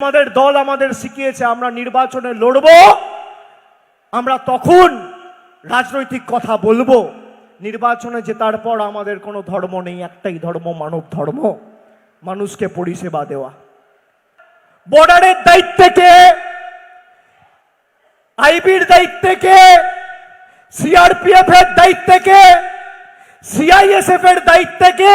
আমাদের দল আমাদের শিখিয়েছে, আমরা নির্বাচনে লড়ব। আমরা তখন রাজনৈতিক কথা বলব। নির্বাচনে জেতার পর আমাদের কোনো ধর্ম নেই, একটাই ধর্ম, মানব ধর্ম, মানুষকে পরিষেবা দেওয়া। বর্ডারের দায়িত্বে কে? আইবির দায়িত্বে কে? সিআরপিএফ এর দায়িত্বে কে? সিআইএসএফ এর দায়িত্বে কে?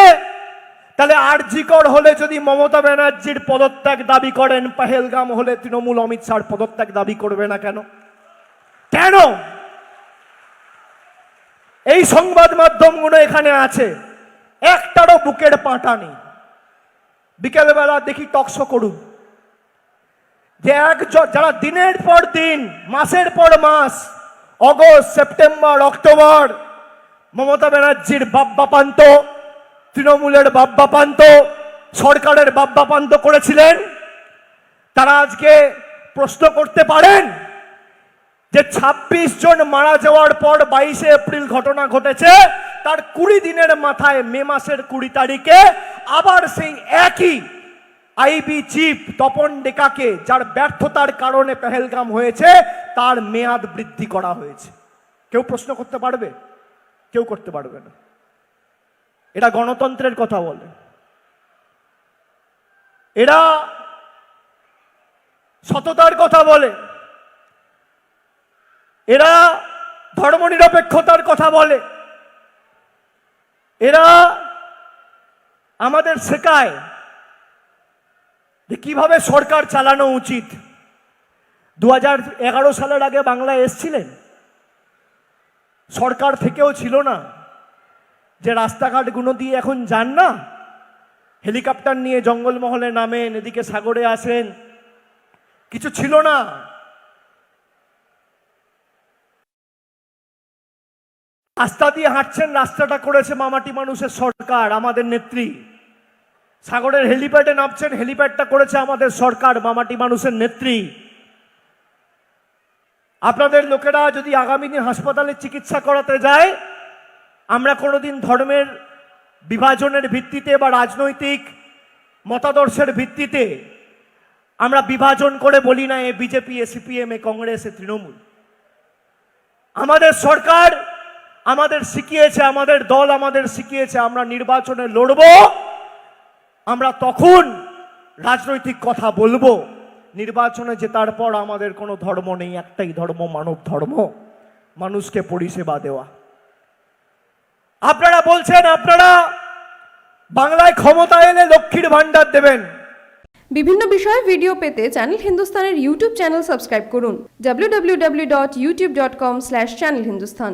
তাহলে আরজিকর হলে যদি মমতা ব্যানার্জির পদত্যাগ দাবি করেন, পাহেলগাম হলে তৃণমূল অমিত শাহর পদত্যাগ দাবি করবে না কেন? কেন? এই সংবাদ মাধ্যমগুলো এখানে আছে। একটারও বুকের পাঁটা নেই। বিকেলবেলা দেখি টকশো করুন। যে এক যারা দিনের পর দিন, মাসের পর মাস, অগস্ট, সেপ্টেম্বর, অক্টোবর, মমতা ব্যানার্জির বাব্যাপান্ত তৃণমূলের বাব্যাপান্ত সরকারের বাব্যাপান্ত করেছিলেন। তারা আজকে প্রশ্ন করতে পারেন যে ২৬ জন মারা যাওয়ার পর বাইশে এপ্রিল ঘটনা ঘটেছে, তার কুড়ি দিনের মাথায় মে মাসের কুড়ি তারিখে আবার সেই একই আইবি চিফ তপন ডেকাকে, যার ব্যর্থতার কারণে পেহেলগাম হয়েছে, তার মেয়াদ বৃদ্ধি করা হয়েছে। কেউ প্রশ্ন করতে পারবে? কেউ করতে পারবে না। এরা গণতন্ত্রের কথা বলে। এরা সততার কথা বলে। এরা ধর্মনিরপেক্ষতার কথা বলে। এরা আমাদের শেখায় যে কীভাবে সরকার চালানো উচিত। দু সালের আগে বাংলায় এসছিলেন। সরকার থেকেও ছিল না। যে রাস্তাঘাটগুলো দিয়ে এখন যান না? হেলিকপ্টার নিয়ে জঙ্গলমহলে নামেন, এদিকে সাগরে আসেন। কিছু ছিল না। রাস্তা দিয়ে হাঁটছেন, রাস্তাটা করেছে মামাটি মানুষের সরকার, আমাদের নেত্রী। সাগরের হেলিপ্যাডে নামছেন, হেলিপ্যাডটা করেছে আমাদের সরকার, মামাটি মানুষের নেত্রী। আপনাদের লোকেরা যদি আগামী দিন হাসপাতালে চিকিৎসা করাতে যায় আমরা কোনোদিন ধর্মের বিভাজনের ভিত্তিতে বা রাজনৈতিক মতাদর্শের ভিত্তিতে আমরা বিভাজন করে বলি না এ বিজেপি, এ সিপিএম, এ কংগ্রেস, এ তৃণমূল। আমাদের সরকার আমাদের শিখিয়েছে, আমাদের দল আমাদের শিখিয়েছে, আমরা নির্বাচনে লড়ব, আমরা তখন রাজনৈতিক কথা বলব। নির্বাচনে জেতার পর আমাদের কোনো ধর্ম নেই, একটাই ধর্ম, মানব ধর্ম। মানুষকে পরিষেবা দেওয়া। আপনারা বলছেন, আপনারা বাংলায় ক্ষমতা এলে লক্ষ্মীর ভাণ্ডার দেবেন। বিভিন্ন বিষয়ে ভিডিও পেতে চ্যানেল হিন্দুস্তানের ইউটিউব চ্যানেল সাবস্ক্রাইব করুন। www.youtube.com/channelhindustan